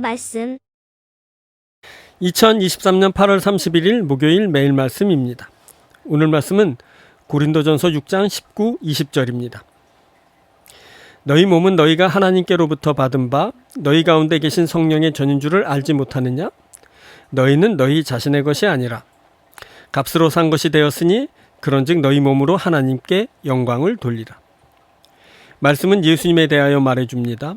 말씀 2023년 8월 31일 목요일 매일 말씀입니다. 오늘 말씀은 고린도전서 6장 19, 20절입니다. 너희 몸은 너희가 하나님께로부터 받은 바 너희 가운데 계신 성령의 전인 줄을 알지 못하느냐? 너희는 너희 자신의 것이 아니라 값으로 산 것이 되었으니 그런즉 너희 몸으로 하나님께 영광을 돌리라. 말씀은 예수님에 대하여 말해 줍니다.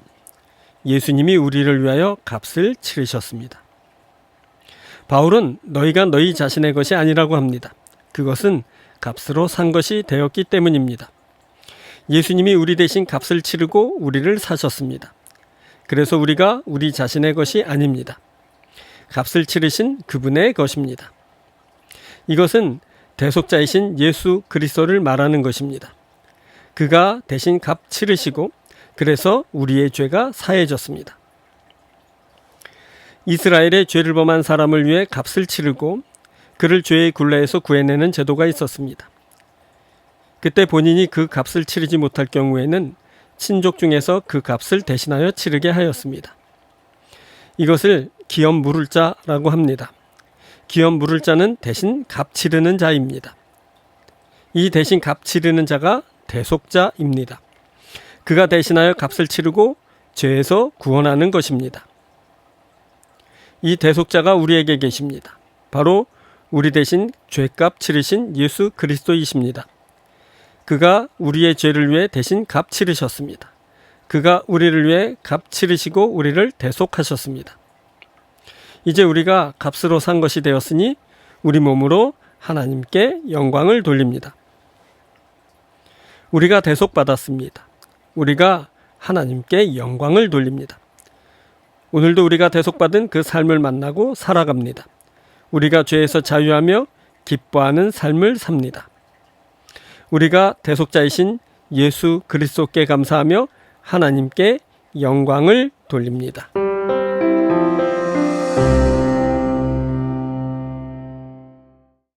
예수님이 우리를 위하여 값을 치르셨습니다. 바울은 너희가 너희 자신의 것이 아니라고 합니다. 그것은 값으로 산 것이 되었기 때문입니다. 예수님이 우리 대신 값을 치르고 우리를 사셨습니다. 그래서 우리가 우리 자신의 것이 아닙니다. 값을 치르신 그분의 것입니다. 이것은 대속자이신 예수 그리스도를 말하는 것입니다. 그가 대신 값 치르시고 그래서 우리의 죄가 사해졌습니다. 이스라엘의 죄를 범한 사람을 위해 값을 치르고 그를 죄의 굴레에서 구해내는 제도가 있었습니다. 그때 본인이 그 값을 치르지 못할 경우에는 친족 중에서 그 값을 대신하여 치르게 하였습니다. 이것을 기업 물을 자라고 합니다. 기업 물을 자는 대신 값 치르는 자입니다. 이 대신 값 치르는 자가 대속자입니다. 그가 대신하여 값을 치르고 죄에서 구원하는 것입니다. 이 대속자가 우리에게 계십니다. 바로 우리 대신 죄값 치르신 예수 그리스도이십니다. 그가 우리의 죄를 위해 대신 값 치르셨습니다. 그가 우리를 위해 값 치르시고 우리를 대속하셨습니다. 이제 우리가 값으로 산 것이 되었으니 우리 몸으로 하나님께 영광을 돌립니다. 우리가 대속받았습니다. 우리가 하나님께 영광을 돌립니다. 오늘도 우리가 대속받은 그 삶을 만나고 살아갑니다. 우리가 죄에서 자유하며 기뻐하는 삶을 삽니다. 우리가 대속자이신 예수 그리스도께 감사하며 하나님께 영광을 돌립니다.